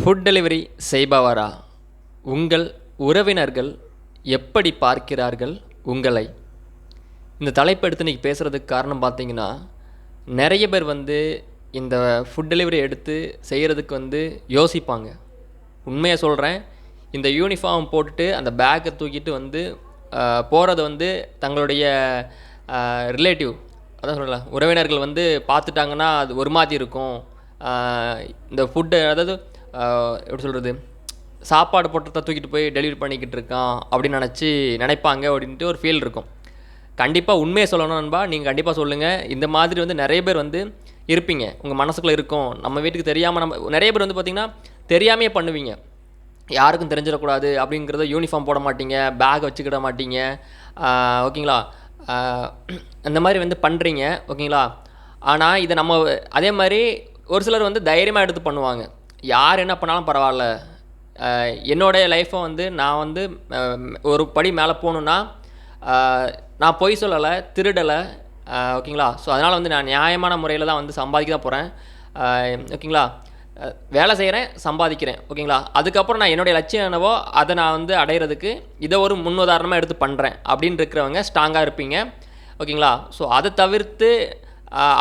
Food delivery செய்பவரா? உங்கள் உறவினர்கள் எப்படி பார்க்கிறார்கள் உங்களை? இந்த தலைப்பு எடுத்து இன்றைக்கி பேசுகிறதுக்கு காரணம் பார்த்தீங்கன்னா நிறைய பேர் வந்து இந்த ஃபுட் டெலிவரி எடுத்து செய்கிறதுக்கு வந்து யோசிப்பாங்க. உண்மையை சொல்கிறேன் இந்த யூனிஃபார்ம் போட்டுட்டு அந்த பேக்கை தூக்கிட்டு வந்து போகிறது வந்து தங்களுடைய ரிலேட்டிவ் அதான் சொல்லலாம் உறவினர்கள் வந்து பார்த்துட்டாங்கன்னா அது ஒரு மாதிரி இருக்கும். இந்த ஃபுட்டு அதாவது எப்படி சொல்கிறது சாப்பாடு போட்டு தூக்கிட்டு போய் டெலிவரி பண்ணிக்கிட்டு இருக்கான் அப்படின்னு நினச்சி நினைப்பாங்க அப்படின்ட்டு ஒரு ஃபீல் இருக்கும். கண்டிப்பாக உண்மையை சொல்லணும் நண்பா. நீங்கள் கண்டிப்பாக சொல்லுங்கள் இந்த மாதிரி வந்து நிறைய பேர் வந்து இருப்பீங்க. உங்கள் மனசுக்குள்ளே இருக்கும். நம்ம வீட்டுக்கு தெரியாமல் நம்ம நிறைய பேர் வந்து பார்த்திங்கன்னா தெரியாமையே பண்ணுவீங்க. யாருக்கும் தெரிஞ்சிடக்கூடாது அப்படிங்கிறத யூனிஃபார்ம் போட மாட்டீங்க பேக் வச்சுக்கிட மாட்டீங்க. ஓகேங்களா? அந்த மாதிரி வந்து பண்ணுறீங்க ஓகேங்களா? ஆனால் இதை நம்ம அதே மாதிரி ஒரு சிலர் வந்து தைரியமாக எடுத்து பண்ணுவாங்க. யார் என்ன பண்ணாலும் பரவாயில்ல. என்னுடைய லைஃப்பை வந்து நான் வந்து ஒரு படி மேலே போகணுன்னா நான் பொய் சொல்லலை திருடலை ஓகேங்களா? ஸோ அதனால் வந்து நான் நியாயமான முறையில் தான் வந்து சம்பாதிக்க தான் போகிறேன் ஓகேங்களா? வேலை செய்கிறேன் சம்பாதிக்கிறேன் ஓகேங்களா? அதுக்கப்புறம் நான் என்னுடைய லட்சியம் என்னவோ அதை நான் வந்து அடையிறதுக்கு இதை ஒரு முன்னுதாரணமாக எடுத்து பண்ணுறேன் அப்படின்னு இருக்கிறவங்க ஸ்ட்ராங்காக இருப்பீங்க. ஓகேங்களா? ஸோ அதை தவிர்த்து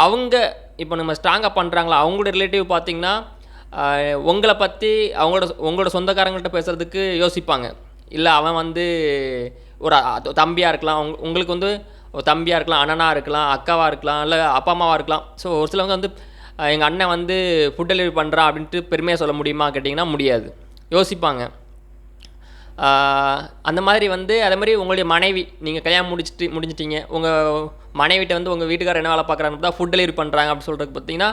அவங்க இப்போ நம்ம ஸ்ட்ராங்காக பண்ணுறாங்களா அவங்களோட ரிலேட்டிவ் பார்த்தீங்கன்னா உங்களை பற்றி அவங்களோட உங்களோட சொந்தக்காரங்கள்ட்ட பேசுகிறதுக்கு யோசிப்பாங்க. இல்லை அவன் வந்து ஒரு தம்பியாக இருக்கலாம். உங் உங்களுக்கு வந்து தம்பியாக இருக்கலாம் அண்ணனாக இருக்கலாம் அக்காவாக இருக்கலாம் இல்லை அப்பா அம்மாவாக இருக்கலாம். ஸோ ஒரு சிலவங்க வந்து எங்கள் அண்ணன் வந்து ஃபுட் டெலிவரி பண்ணுறான் அப்படின்ட்டு பெருமையாக சொல்ல முடியுமா கேட்டிங்கன்னா முடியாது. யோசிப்பாங்க. அந்த மாதிரி வந்து அதே மாதிரி உங்களுடைய மனைவி நீங்கள் கல்யாணம் முடிச்சிட்டு முடிஞ்சிட்டிங்க. உங்கள் மனைவிட்ட வந்து உங்கள் வீட்டுக்காரர் என்ன வேலை பார்க்குறாங்க தான் ஃபுட் டெலிவரி பண்ணுறாங்க அப்படின்னு சொல்கிறதுக்கு பார்த்தீங்கன்னா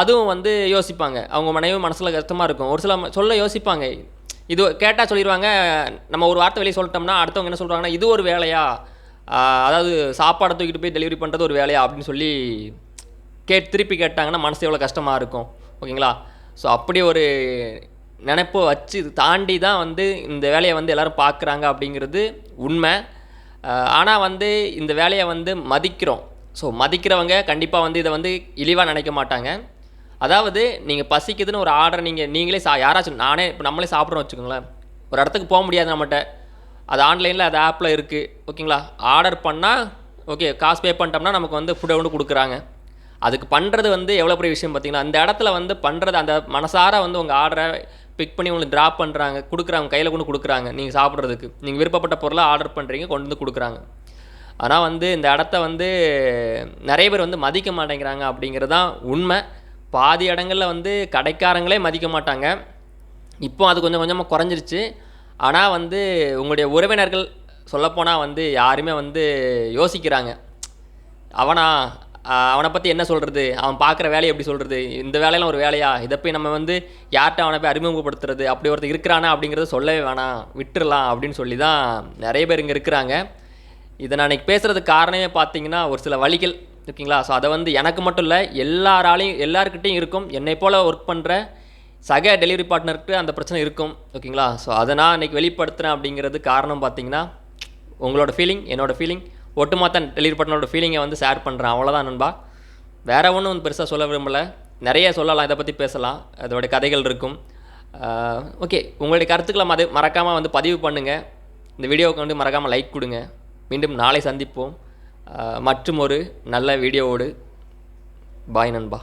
அதுவும் வந்து யோசிப்பாங்க. அவங்க மனைவி மனசில் கஷ்டமாக இருக்கும். ஒரு சில சொல்ல யோசிப்பாங்க. இது கேட்டால் சொல்லிடுவாங்க நம்ம ஒரு வார்த்தை வெளியே சொல்லிட்டோம்னா அடுத்தவங்க என்ன சொல்கிறாங்கன்னா இது ஒரு வேலையா? அதாவது சாப்பாடை தூக்கிட்டு போய் டெலிவரி பண்ணுறது ஒரு வேலையா? அப்படின்னு சொல்லி கேட் திருப்பி கேட்டாங்கன்னா மனசு எவ்வளோ கஷ்டமாக இருக்கும். ஓகேங்களா? ஸோ அப்படி ஒரு நினைப்பை வச்சு தாண்டி தான் வந்து இந்த வேலையை வந்து எல்லோரும் பார்க்குறாங்க அப்படிங்கிறது உண்மை. ஆனால் வந்து இந்த வேலையை வந்து மதிக்கிறோம். ஸோ மதிக்கிறவங்க கண்டிப்பாக வந்து இதை வந்து இழிவாக நினைக்க மாட்டாங்க. அதாவது நீங்கள் பசிக்குதுன்னு ஒரு ஆர்டர் நீங்கள் நீங்களே சா யாராச்சும் நானே இப்போ நம்மளே சாப்பிட்றோம் வச்சுக்கோங்களேன். ஒரு இடத்துக்கு போக முடியாது நம்மகிட்ட. அது ஆன்லைனில் அது ஆப்பில் இருக்குது ஓகேங்களா ஆர்டர் பண்ணால் ஓகே காசு பே பண்ணிட்டோம்னா நமக்கு வந்து ஃபுட்டை கொண்டு கொடுக்குறாங்க. அதுக்கு பண்ணுறது வந்து எவ்வளோ பெரிய விஷயம் பார்த்தீங்கன்னா அந்த இடத்துல வந்து பண்ணுறது அந்த மனசார வந்து உங்கள் ஆர்டரை பிக் பண்ணி உங்களுக்கு ட்ராப் பண்ணுறாங்க கொடுக்குறாங்க கையில் கொண்டு கொடுக்குறாங்க நீங்கள் சாப்பிட்றதுக்கு. நீங்கள் விருப்பப்பட்ட பொருளை ஆர்டர் பண்ணுறீங்க கொண்டு வந்து கொடுக்குறாங்க. ஆனால் வந்து இந்த இடத்த வந்து நிறைய பேர் வந்து மதிக்க மாட்டேங்கிறாங்க அப்படிங்கிறது தான் உண்மை. பாதி இடங்களில் வந்து கடைக்காரங்களே மதிக்க மாட்டாங்க. இப்போ அது கொஞ்சம் கொஞ்சமாக குறைஞ்சிருச்சு. ஆனால் வந்து உங்களுடைய உறவினர்கள் சொல்லப்போனால் வந்து யாருமே வந்து யோசிக்கிறாங்க. அவனா அவனை பற்றி என்ன சொல்கிறது அவன் பார்க்குற வேலையை எப்படி சொல்கிறது இந்த வேலையெல்லாம் ஒரு வேலையா? இதை போய் நம்ம வந்து யார்கிட்ட அவனை போய் அறிமுகப்படுத்துறது? அப்படி ஒருத்தர் இருக்கிறானா அப்படிங்கிறத சொல்லவே வேணாம். விட்டுறலாம் அப்படின்னு சொல்லி தான் நிறைய பேர் இங்கே இருக்கிறாங்க. இதை நான் இன்றைக்கி பேசுகிறதுக்கு காரணமே பார்த்தீங்கன்னா ஒரு சில வழிகள் ஓகேங்களா ஸோ அதை வந்து எனக்கு மட்டும் இல்லை எல்லாராலையும் எல்லாருக்கிட்டையும் இருக்கும். என்னை போல் ஒர்க் பண்ணுற சக டெலிவரி பார்ட்னருக்கு அந்த பிரச்சனை இருக்கும். ஓகேங்களா? ஸோ அதை நான் இன்றைக்கி வெளிப்படுத்துகிறேன் அப்படிங்கிறது காரணம் பார்த்தீங்கன்னா உங்களோட ஃபீலிங் என்னோடய ஃபீலிங் ஒட்டுமொத்த டெலிவரி பார்ட்னரோட ஃபீலிங்கை வந்து ஷேர் பண்ணுறேன் அவ்வளோதான் நண்பா. வேறு ஒன்றும் வந்து பெருசாக சொல்ல விரும்பலை. நிறைய சொல்லலாம் இதை பற்றி பேசலாம். அதோடைய கதைகள் இருக்கும். ஓகே. உங்களுடைய கருத்துக்களை மது மறக்காமல் வந்து பதிவு பண்ணுங்கள் இந்த வீடியோவுக்கு வந்து மறக்காமல் லைக் கொடுங்க. மீண்டும் நாளை சந்திப்போம். மற்றும் ஒரு நல்ல வீடியோவோடு. பாய் நண்பா.